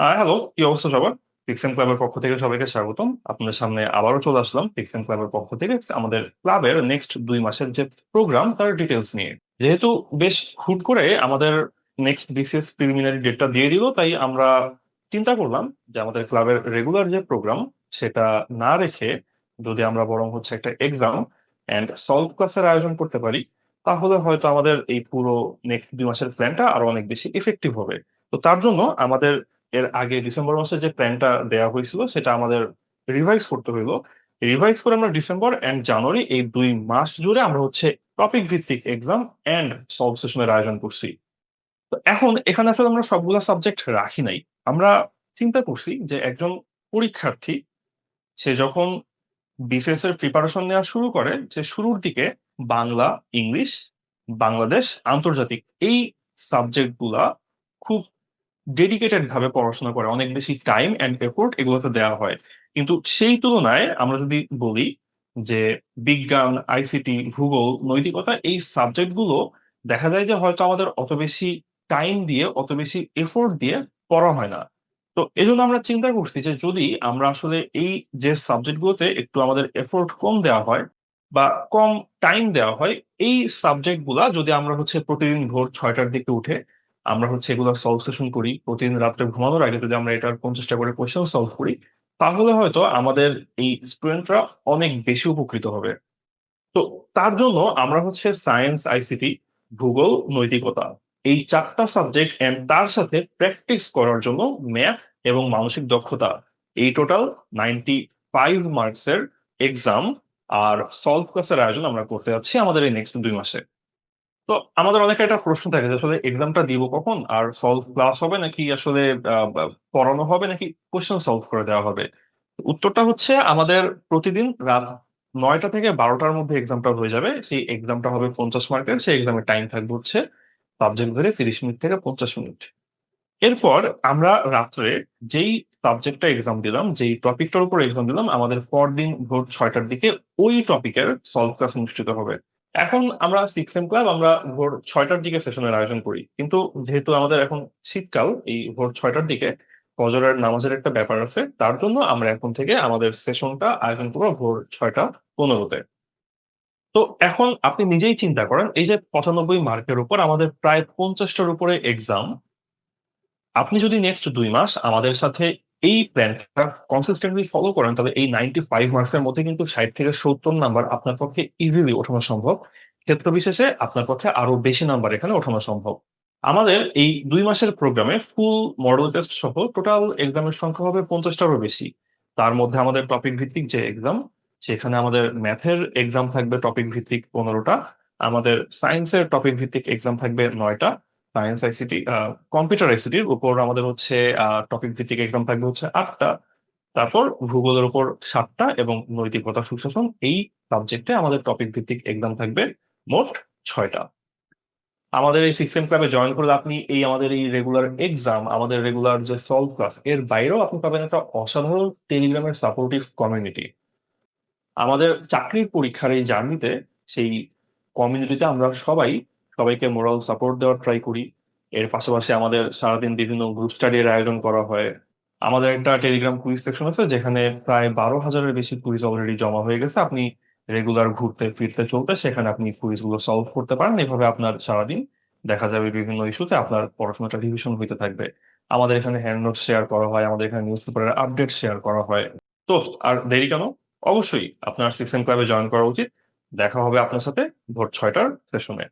হ্যাঁ হ্যালো কি অবস্থা সবার? পিক্সেন ক্লাবের পক্ষ থেকে সবাইকে স্বাগতম। আপনাদের সামনে আবারও চলে আসলাম পিক্সেন ক্লাবের পক্ষ থেকে। আমাদের ক্লাবের নেক্সট দুই মাসের যে প্রোগ্রাম তার ডিটেলস নিয়ে। যেহেতু বেশ হুট করে আমাদের নেক্সট বিসিএস প্রিলিমিনারি ডেটটা দিয়ে দিল, তাই আমরা চিন্তা করলাম যে আমাদের ক্লাবের রেগুলার যে প্রোগ্রাম সেটা না রেখে যদি আমরা বরং হচ্ছে একটা এক্সাম অ্যান্ড সলভ ক্লাসের আয়োজন করতে পারি, তাহলে হয়তো আমাদের এই পুরো নেক্সট দুই মাসের প্ল্যানটা আরও অনেক বেশি ইফেক্টিভ হবে। তো তার জন্য আমাদের এর আগে ডিসেম্বর মাসে যে প্ল্যানটা দেওয়া হয়েছিল, সেটা আমাদের রিভাইজ করতে হইল। রিভাইজ করে আমরা ডিসেম্বর এন্ড জানুয়ারি এই দুই মাস জুড়ে আমরা হচ্ছে টপিক ভিত্তিক এক্সাম এন্ড সলভ সেশনের আয়োজন করছি। তো এখন এখানে আসলে আমরা সবগুলা সাবজেক্ট রাখি নাই। আমরা চিন্তা করছি যে একজন পরীক্ষার্থী, সে যখন বিসিএস এর প্রিপারেশন নেওয়া শুরু করে যে শুরুর দিকে বাংলা ইংলিশ বাংলাদেশ আন্তর্জাতিক এই সাবজেক্টগুলা খুব ডেডিকেটেড ভাবে পড়াশোনা করে, অনেক বেশি টাইম অ্যান্ড এফোর্ট এগুলোতে দেওয়া হয়। কিন্তু সেই তুলনায় আমরা যদি বলি যে বিজ্ঞান আইসিটি ভূগোল, নৈতিকতা এই সাবজেক্টগুলো দেখা যায় যে হয়তো আমাদের অত বেশি টাইম দিয়ে, অত বেশি এফোর্ট দিয়ে পড়া হয় না। তো এই জন্য আমরা চিন্তা করছি যে যদি আমরা আসলে এই যে সাবজেক্টগুলোতে একটু আমাদের এফোর্ট কম দেওয়া হয় বা কম টাইম দেওয়া হয়, এই সাবজেক্টগুলা যদি আমরা হচ্ছে প্রতিদিন ভোর ছয়টার দিকে উঠে আমরা হচ্ছে এগুলো সলভ সেশন করি, প্রতিদিন রাত্রে ঘুমানোর আগে যদি আমরা এটার পঞ্চাশটা করে কোয়েশ্চেন সলভ করি, তাহলে হয়তো আমাদের এই স্টুডেন্টরা অনেক বেশি উপকৃত হবে। তো তার জন্য আমরা হচ্ছে সায়েন্স আইসিটি ভূগোল নৈতিকতা, এই চারটা সাবজেক্ট এন্ড তার সাথে প্র্যাকটিস করার জন্য ম্যাথ এবং মানসিক দক্ষতা, এই টোটাল নাইনটি ফাইভ মার্কসের এক্সাম আর সলভ ক্লাসের আয়োজন আমরা করতে যাচ্ছি আমাদের এই নেক্সট দুই মাসে। তো আমাদের অনেক একটা প্রশ্ন থাকে যে আসলে এক্সামটা দিব কখন? আর সলভ ক্লাস হবে নাকি আসলে পড়ানো হবে নাকি কোশ্চেন সলভ করে দেওয়া হবে? উত্তরটা হচ্ছে আমাদের প্রতিদিন রাত নয়টা থেকে বারোটার মধ্যে এক্সামটা হয়ে যাবে। সেই এক্সামটা হবে পঞ্চাশ মার্কের। সেই এক্সামের টাইম থাকবে হচ্ছে সাবজেক্ট ধরে তিরিশ মিনিট থেকে পঞ্চাশ মিনিট। এরপর আমরা রাত্রে যেই সাবজেক্টটা এক্সাম দিলাম, যেই টপিকটার উপর এক্সাম দিলাম, আমাদের পরদিন ভোর ছয়টার দিকে ওই টপিকের সলভ ক্লাস অনুষ্ঠিত হবে। এখন আমরা সিক্স এম ক্লাব আমরা ভোর ছয়টার দিকে সেশনের আয়োজন করি। কিন্তু যেহেতু আমাদের এখন শীতকাল, এই ভোর ছয়টার দিকে ফজরের নামাজের একটা ব্যাপার আছে, তার জন্য আমরা এখন থেকে আমাদের সেশনটা আয়োজন করব ভোর ছয়টা পনেরোতে। তো এখন আপনি নিজেই চিন্তা করেন, এই যে পঁচানব্বই মার্কের উপর আমাদের প্রায় পঞ্চাশটার উপরে এক্সাম আপনি যদি নেক্সট দুই মাস আমাদের সাথে এই প্ল্যানটা কনসিস্টেন্টলি ফলো করেন, তবে এই নাইনটি ফাইভ মার্কসের মধ্যে কিন্তু ষাট থেকে সত্তর নাম্বার আপনার পক্ষে ইজিলি ওঠানো সম্ভব। ক্ষেত্র বিশেষে আপনার পক্ষে আরও বেশি নাম্বার এখানে ওঠানো সম্ভব। আমাদের এই দুই মাসের প্রোগ্রামে ফুল মডেল টেস্ট সহ টোটাল এক্সামের সংখ্যা হবে পঞ্চাশটারও বেশি। তার মধ্যে আমাদের টপিক ভিত্তিক যে এক্সাম সেখানে আমাদের ম্যাথের এক্সাম থাকবে টপিক ভিত্তিক পনেরোটা, আমাদের সায়েন্সের টপিক ভিত্তিক এক্সাম থাকবে নয়টা সায়েন্স আইসিটি কম্পিউটার আইসিটির উপর আমাদের হচ্ছে টপিক ভিত্তিক এক্সাম থাকবে হচ্ছে আটটা। তারপর ভূগোলের উপর সাতটা এবং নৈতিকতা সুশাসন, এই সাবজেক্টে আমাদের টপিক ভিত্তিক এক্সাম থাকবে মোট ছয়টা। আমাদের এই সিক্স এম ক্লাবে জয়েন করলে আপনি এই আমাদের এই রেগুলার এক্সাম আমাদের রেগুলার যে সলভ ক্লাস এর বাইরেও আপনি পাবেন একটা অসাধারণ টেলিগ্রামের সাপোর্টিভ কমিউনিটি আমাদের চাকরির পরীক্ষার এই জার্নিতে সেই কমিউনিটিতে আমরা সবাই সবাইকে মোরাল সাপোর্ট দেওয়ার ট্রাই করি। এর পাশাপাশি আমাদের সারাদিন বিভিন্ন গ্রুপ স্টাডির আয়োজন করা হয়। আমাদের একটা টেলিগ্রাম কুইজ সেকশন আছে, যেখানে প্রায় বারো হাজারের বেশি কুইজ অলরেডি জমা হয়ে গেছে। আপনি রেগুলার ঘুরতে, ফিরতে, চলতে সেখানে আপনি কুইজগুলো সলভ করতে পারেন। এভাবে আপনার সারাদিন দেখা যাবে বিভিন্ন ইস্যুতে আপনার পড়াশোনাটা রিভিশন হইতে থাকবে। আমাদের এখানে হ্যান্ড নোট শেয়ার করা হয়, আমাদের এখানে নিউজ পেপারের আপডেট শেয়ার করা হয়। তো, আর দেরি কেন? অবশ্যই আপনার সিক্স এম ক্লাবে জয়েন করা উচিত। দেখা হবে আপনার সাথে ভোর ছয়টার সেশনে